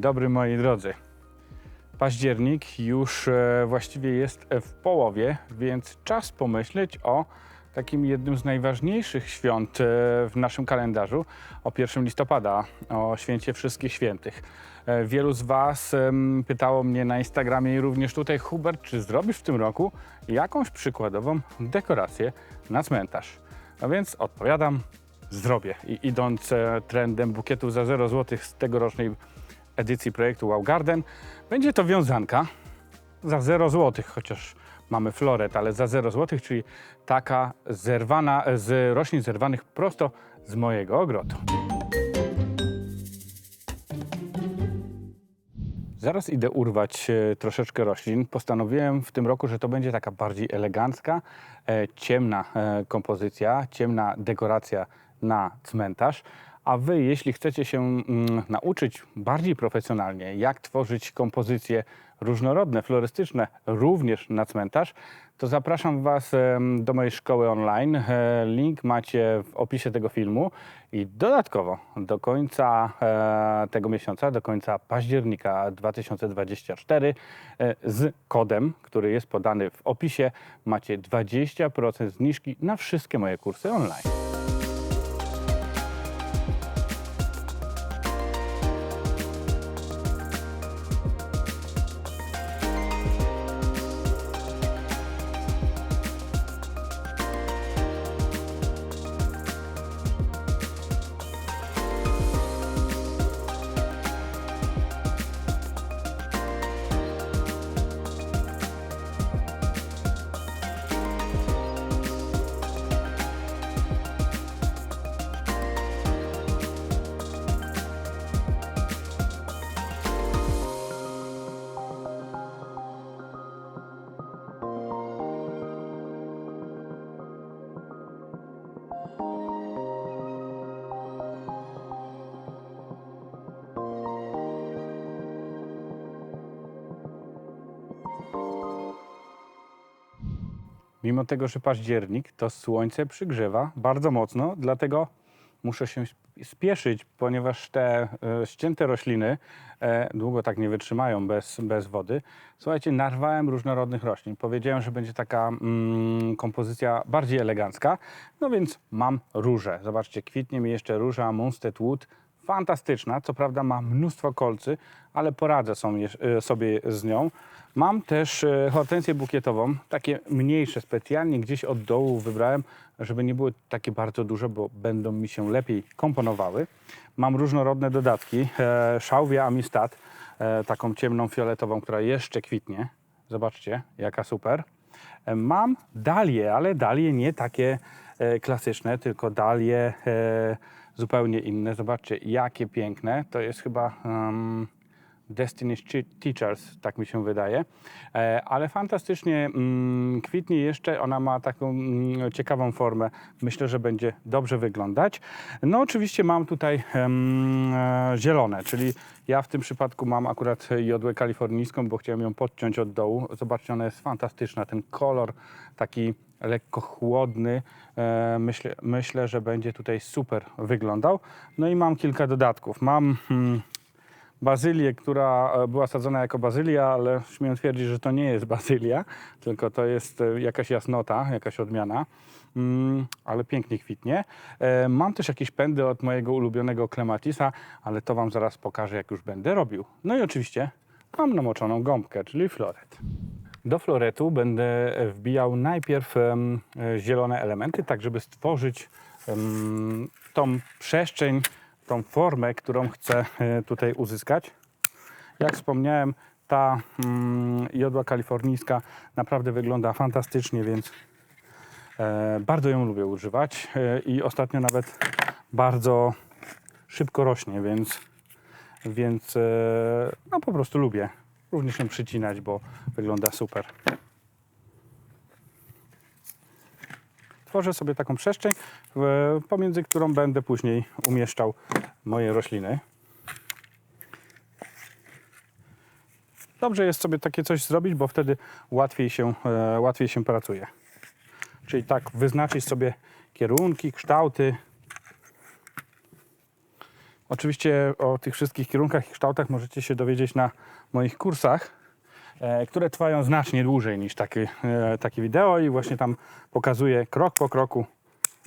dobry, moi drodzy. Październik już e, właściwie jest w połowie, więc czas pomyśleć o takim jednym z najważniejszych świąt e, w naszym kalendarzu, o 1 listopada, o święcie Wszystkich Świętych. E, Wielu z Was pytało mnie na Instagramie i również tutaj, Hubert, czy zrobisz w tym roku jakąś przykładową dekorację na cmentarz? No więc odpowiadam, zrobię. I idąc trendem bukietów za 0 zł z tegorocznej edycji projektu Wow Garden, będzie to wiązanka za 0 zł, chociaż mamy floret, ale za 0 zł, czyli taka zerwana z roślin zerwanych prosto z mojego ogrodu. Zaraz idę urwać e, troszeczkę roślin. Postanowiłem w tym roku, że to będzie taka bardziej elegancka, e, ciemna e, kompozycja, ciemna dekoracja na cmentarz. A Wy, jeśli chcecie się mm, nauczyć bardziej profesjonalnie, jak tworzyć kompozycje różnorodne, florystyczne, również na cmentarz, to zapraszam Was do mojej szkoły online. E, Link macie w opisie tego filmu i dodatkowo do końca e, tego miesiąca, do końca października 2024 e, z kodem, który jest podany w opisie, macie 20% zniżki na wszystkie moje kursy online. Mimo tego, że październik, to słońce przygrzewa bardzo mocno, dlatego muszę się spieszyć, ponieważ te e, ścięte rośliny e, długo tak nie wytrzymają bez, bez wody. Słuchajcie, narwałem różnorodnych roślin. Powiedziałem, że będzie taka mm, kompozycja bardziej elegancka, no więc mam róże. Zobaczcie, kwitnie mi jeszcze róża Munstead Wood. Fantastyczna, co prawda ma mnóstwo kolcy, ale poradzę sobie, sobie z nią. Mam też e, hortensję bukietową, takie mniejsze specjalnie, gdzieś od dołu wybrałem, żeby nie były takie bardzo duże, bo będą mi się lepiej komponowały. Mam różnorodne dodatki, e, szałwię Amistad, e, taką ciemną fioletową, która jeszcze kwitnie. Zobaczcie, jaka super. E, Mam dalie, ale dalie nie takie e, klasyczne, tylko dalie e, zupełnie inne. Zobaczcie, jakie piękne. To jest chyba um, Destiny's Chi- Teachers, tak mi się wydaje. E, ale fantastycznie mm, kwitnie jeszcze. Ona ma taką mm, ciekawą formę. Myślę, że będzie dobrze wyglądać. No oczywiście mam tutaj e, zielone, czyli ja w tym przypadku mam akurat jodłę kalifornijską, bo chciałem ją podciąć od dołu. Zobaczcie, ona jest fantastyczna. Ten kolor taki lekko chłodny. E, myślę, myślę, że będzie tutaj super wyglądał. No i mam kilka dodatków. Mam hmm, bazylię, która e, była sadzona jako bazylia, ale śmiem twierdzić, że to nie jest bazylia, tylko to jest e, jakaś jasnota, jakaś odmiana. Mm, ale pięknie kwitnie. Mam też jakieś pędy od mojego ulubionego klematisa, ale to Wam zaraz pokażę, jak już będę robił. No i oczywiście mam namoczoną gąbkę, czyli floret. Do floretu będę wbijał najpierw zielone elementy, tak żeby stworzyć tą przestrzeń, tą formę, którą chcę e, tutaj uzyskać. Jak wspomniałem, ta mm, jodła kalifornijska naprawdę wygląda fantastycznie, więc e, bardzo ją lubię używać e, i ostatnio nawet bardzo szybko rośnie, więc, więc no po prostu lubię również ją przycinać, bo wygląda super. Tworzę sobie taką przestrzeń, pomiędzy którą będę później umieszczał moje rośliny. Dobrze jest sobie takie coś zrobić, bo wtedy łatwiej się, e, łatwiej się pracuje. Czyli tak wyznaczyć sobie kierunki, kształty. Oczywiście o tych wszystkich kierunkach i kształtach możecie się dowiedzieć na moich kursach, e, które trwają znacznie dłużej niż taki, e, takie wideo i właśnie tam pokazuję krok po kroku,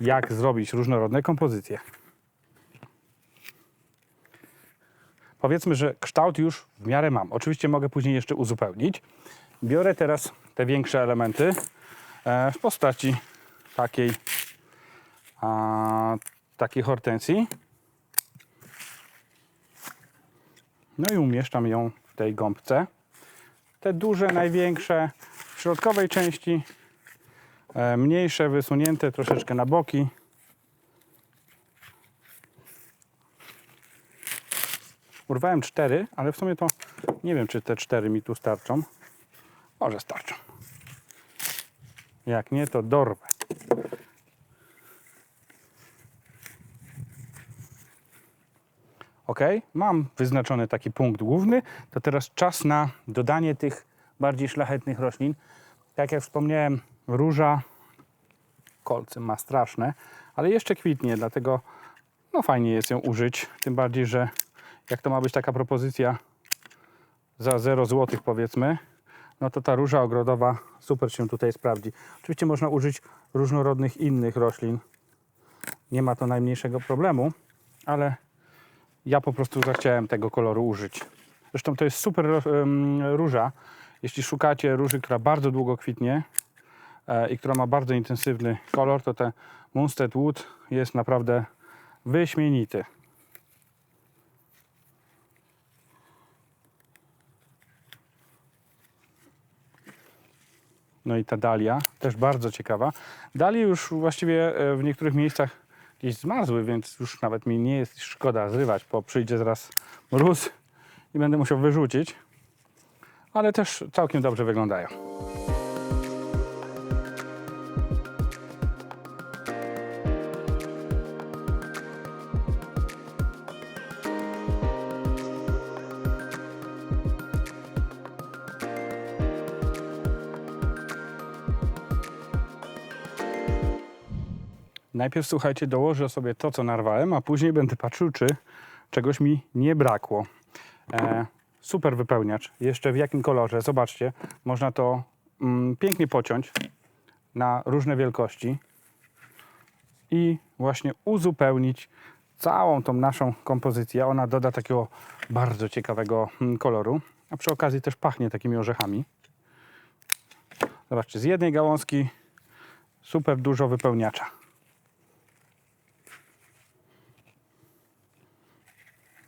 jak zrobić różnorodne kompozycje. Powiedzmy, że kształt już w miarę mam. Oczywiście mogę później jeszcze uzupełnić. Biorę teraz te większe elementy e, w postaci takiej, a, takiej hortensji. No i umieszczam ją w tej gąbce. Te duże, największe w środkowej części, e, mniejsze, wysunięte troszeczkę na boki. Urwałem cztery, ale w sumie to nie wiem, czy te cztery mi tu starczą. Może starczą. Jak nie, to dorwę. Ok, mam wyznaczony taki punkt główny. To teraz czas na dodanie tych bardziej szlachetnych roślin. Tak jak wspomniałem, róża kolce ma straszne, ale jeszcze kwitnie, dlatego no fajnie jest ją użyć. Tym bardziej, że jak to ma być taka propozycja za 0 zł powiedzmy, no to ta róża ogrodowa super się tutaj sprawdzi. Oczywiście można użyć różnorodnych innych roślin. Nie ma to najmniejszego problemu, ale ja po prostu zachciałem tego koloru użyć. Zresztą to jest super róża. Jeśli szukacie róży, która bardzo długo kwitnie e, i która ma bardzo intensywny kolor, to ten Munstead Wood jest naprawdę wyśmienity. No i ta dalia, też bardzo ciekawa. Dalie już właściwie e, w niektórych miejscach gdzieś zmarzły, więc już nawet mi nie jest szkoda zrywać, bo przyjdzie zaraz mróz i będę musiał wyrzucić. Ale też całkiem dobrze wyglądają. Najpierw słuchajcie, dołożę sobie to, co narwałem, a później będę patrzył, czy czegoś mi nie brakło. E, super wypełniacz. Jeszcze w jakim kolorze? Zobaczcie, można to mm, pięknie pociąć na różne wielkości i właśnie uzupełnić całą tą naszą kompozycję. Ona doda takiego bardzo ciekawego mm, koloru, a przy okazji też pachnie takimi orzechami. Zobaczcie, z jednej gałązki super dużo wypełniacza.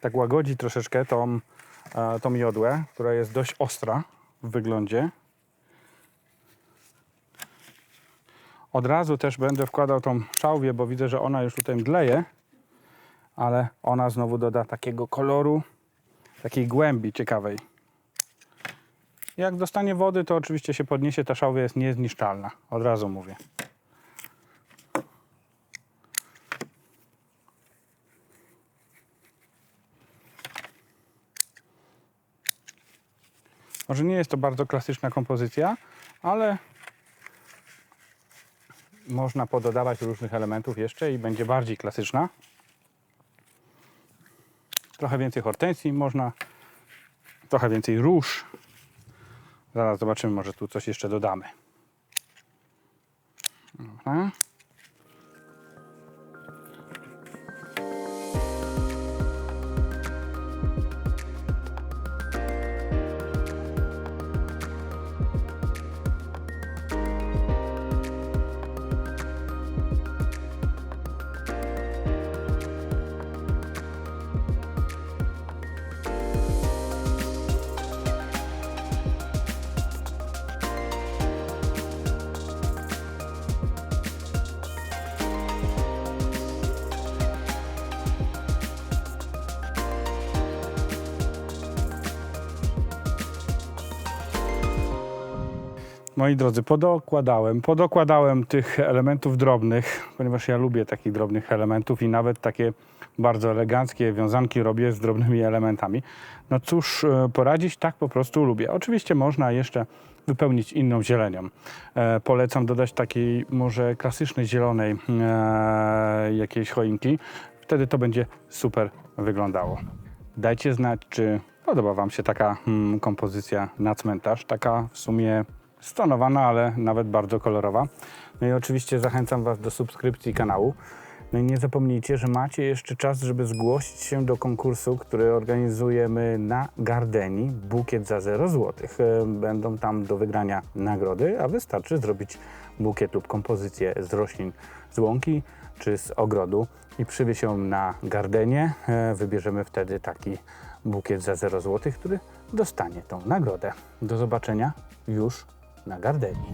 Tak łagodzi troszeczkę tą, e, tą jodłę, która jest dość ostra w wyglądzie. Od razu też będę wkładał tą szałwię, bo widzę, że ona już tutaj mdleje, ale ona znowu doda takiego koloru, takiej głębi ciekawej. Jak dostanie wody, to oczywiście się podniesie, ta szałwia jest niezniszczalna, od razu mówię. Może nie jest to bardzo klasyczna kompozycja, ale można pododawać różnych elementów jeszcze i będzie bardziej klasyczna. Trochę więcej hortensji można, trochę więcej róż. Zaraz zobaczymy, może tu coś jeszcze dodamy. Dobra. Moi drodzy, podokładałem, podokładałem tych elementów drobnych, ponieważ ja lubię takich drobnych elementów i nawet takie bardzo eleganckie wiązanki robię z drobnymi elementami. No cóż e, poradzić, tak po prostu lubię. Oczywiście można jeszcze wypełnić inną zielenią. E, polecam dodać takiej może klasycznej zielonej e, jakiejś choinki. Wtedy to będzie super wyglądało. Dajcie znać, czy podoba Wam się taka mm, kompozycja na cmentarz. Taka w sumie stonowana, ale nawet bardzo kolorowa. No i oczywiście zachęcam Was do subskrypcji kanału. No i nie zapomnijcie, że macie jeszcze czas, żeby zgłosić się do konkursu, który organizujemy na Gardeni. Bukiet za 0 zł. Będą tam do wygrania nagrody, a wystarczy zrobić bukiet lub kompozycję z roślin z łąki czy z ogrodu i przywieźć ją na Gardenie. E, Wybierzemy wtedy taki bukiet za 0 zł, który dostanie tą nagrodę. Do zobaczenia już na Gardeni.